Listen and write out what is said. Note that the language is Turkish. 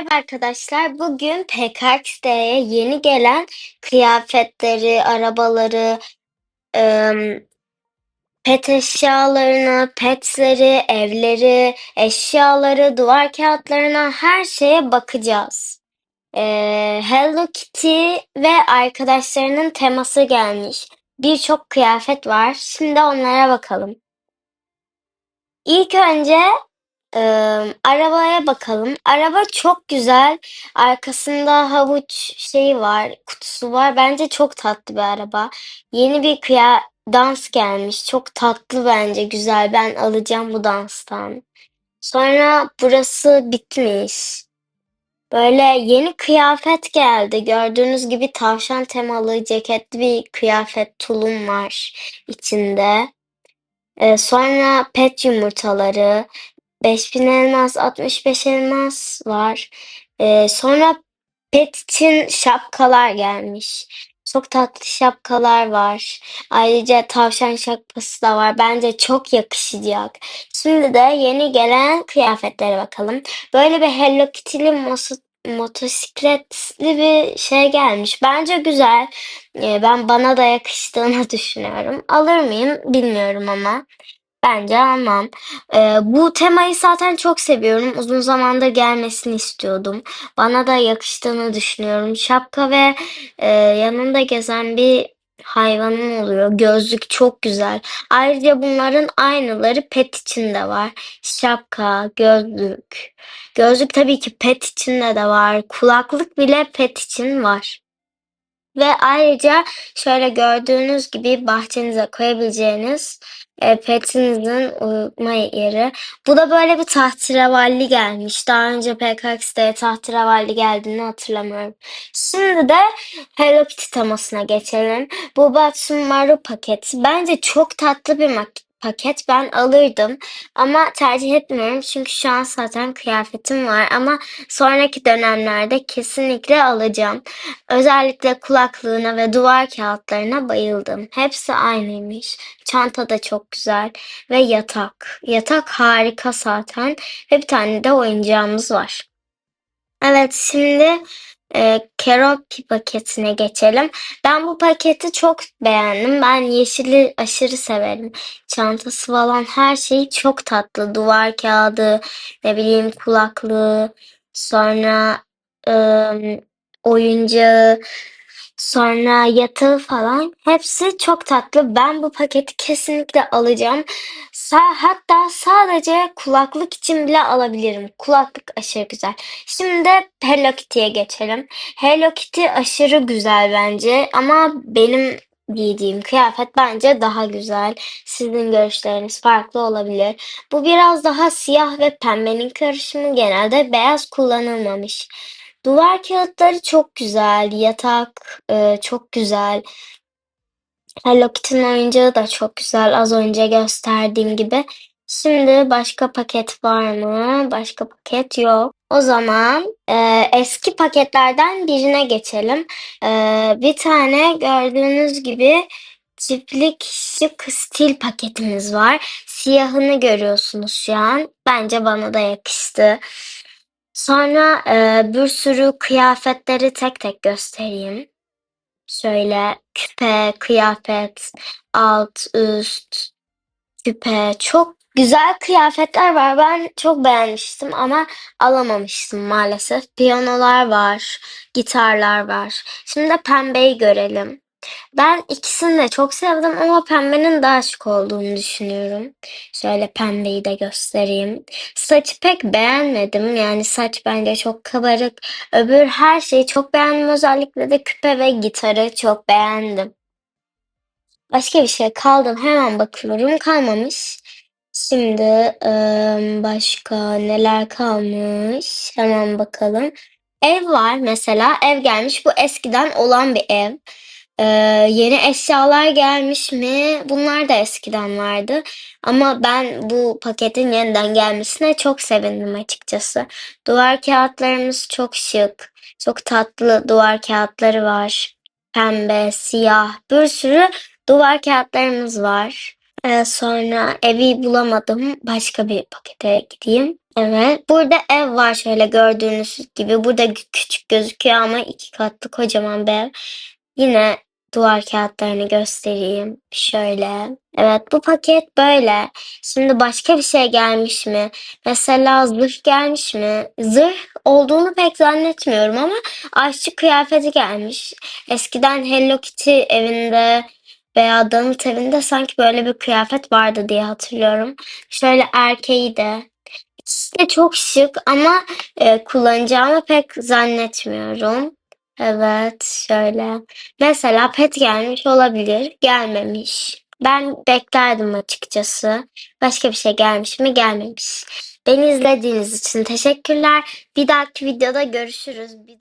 Merhaba arkadaşlar. Bugün PKX'ye yeni gelen kıyafetleri, arabaları, pet eşyalarını, petleri, evleri, eşyaları, duvar kağıtlarına her şeye bakacağız. Hello Kitty ve arkadaşlarının teması gelmiş. Birçok kıyafet var. Şimdi onlara bakalım. İlk önce Eee, arabaya bakalım. Araba çok güzel. Arkasında havuç şeyi var, kutusu var. Bence çok tatlı bir araba. Yeni bir kıya dans gelmiş. Çok tatlı bence, güzel. Ben alacağım bu danstan. Sonra burası bitmiş. Böyle yeni kıyafet geldi. Gördüğünüz gibi tavşan temalı ceketli bir kıyafet tulum var içinde. Ee, sonra pet yumurtaları, 5000 elmas, 65 elmas var. Ee, sonra pet için şapkalar gelmiş. Çok tatlı şapkalar var. Ayrıca tavşan şapkası da var. Bence çok yakışacak. Şimdi de yeni gelen kıyafetlere bakalım. Böyle bir Hello Kitty'li motosikletli bir şey gelmiş. Bence güzel. Ee, ben bana da yakıştığını düşünüyorum. Alır mıyım bilmiyorum ama. Bence almam. Ee, bu temayı zaten çok seviyorum. Uzun zamandır gelmesini istiyordum. Bana da yakıştığını düşünüyorum. Şapka ve e, yanında gezen bir hayvanın oluyor. Gözlük çok güzel. Ayrıca bunların aynıları pet için de var. Şapka, gözlük. Gözlük tabii ki pet içinde de var. Kulaklık bile pet için var. Ve ayrıca şöyle gördüğünüz gibi bahçenize koyabileceğiniz e, petinizin uyuma yeri. Bu da böyle bir tahterevalli gelmiş. Daha önce PKX'de tahterevalli geldiğini hatırlamıyorum. Şimdi de Hello Kitty temasına geçelim. Bu Batsumaru paketi. Bence çok tatlı bir paket. Ben alırdım ama tercih etmiyorum çünkü şu an zaten kıyafetim var ama sonraki dönemlerde kesinlikle alacağım. Özellikle kulaklığına ve duvar kağıtlarına bayıldım. Hepsi aynıymış. Çanta da çok güzel ve yatak. Yatak harika zaten ve bir tane de oyuncağımız var. Evet şimdi e, Keroppi paketine geçelim. Ben bu paketi çok beğendim. Ben yeşili aşırı severim. Çantası falan her şeyi çok tatlı. Duvar kağıdı, ne bileyim kulaklığı, sonra ım, oyuncağı, sonra yatağı falan. Hepsi çok tatlı. Ben bu paketi kesinlikle alacağım. Sa hatta sadece kulaklık için bile alabilirim. Kulaklık aşırı güzel. Şimdi de Hello Kitty'ye geçelim. Hello Kitty aşırı güzel bence ama benim giydiğim kıyafet bence daha güzel. Sizin görüşleriniz farklı olabilir. Bu biraz daha siyah ve pembenin karışımı genelde beyaz kullanılmamış. Duvar kağıtları çok güzel. Yatak e, çok güzel. Hello Kitty'nin oyuncağı da çok güzel. Az önce gösterdiğim gibi. Şimdi başka paket var mı? Başka paket yok. O zaman e, eski paketlerden birine geçelim. E, bir tane gördüğünüz gibi çiftlik şık stil paketimiz var. Siyahını görüyorsunuz şu an. Bence bana da yakıştı. Sonra e, bir sürü kıyafetleri tek tek göstereyim. Şöyle küpe, kıyafet, alt, üst, küpe. Çok güzel kıyafetler var. Ben çok beğenmiştim ama alamamıştım maalesef. Piyanolar var, gitarlar var. Şimdi de pembeyi görelim. Ben ikisini de çok sevdim ama pembenin daha şık olduğunu düşünüyorum. Şöyle pembeyi de göstereyim. Saçı pek beğenmedim. Yani saç bence çok kabarık. Öbür her şeyi çok beğendim. Özellikle de küpe ve gitarı çok beğendim. Başka bir şey kaldı mı? Hemen bakıyorum. Kalmamış. Şimdi başka neler kalmış? Hemen bakalım. Ev var mesela. Ev gelmiş. Bu eskiden olan bir ev. Ee, yeni eşyalar gelmiş mi? Bunlar da eskiden vardı. Ama ben bu paketin yeniden gelmesine çok sevindim açıkçası. Duvar kağıtlarımız çok şık. Çok tatlı duvar kağıtları var. Pembe, siyah, bir sürü duvar kağıtlarımız var. Ee, sonra evi bulamadım. Başka bir pakete gideyim. Evet. Burada ev var şöyle gördüğünüz gibi. Burada küçük gözüküyor ama iki katlı kocaman bir ev. Yine duvar kağıtlarını göstereyim. Şöyle. Evet bu paket böyle. Şimdi başka bir şey gelmiş mi? Mesela zırh gelmiş mi? Zırh olduğunu pek zannetmiyorum ama aşçı kıyafeti gelmiş. Eskiden Hello Kitty evinde veya Donut evinde sanki böyle bir kıyafet vardı diye hatırlıyorum. Şöyle erkeği de. İkisi de çok şık ama e, kullanacağımı pek zannetmiyorum. Evet, şöyle. Mesela pet gelmiş olabilir, gelmemiş. Ben beklerdim açıkçası. Başka bir şey gelmiş mi? Gelmemiş. Beni izlediğiniz için teşekkürler. Bir dahaki videoda görüşürüz. Bir-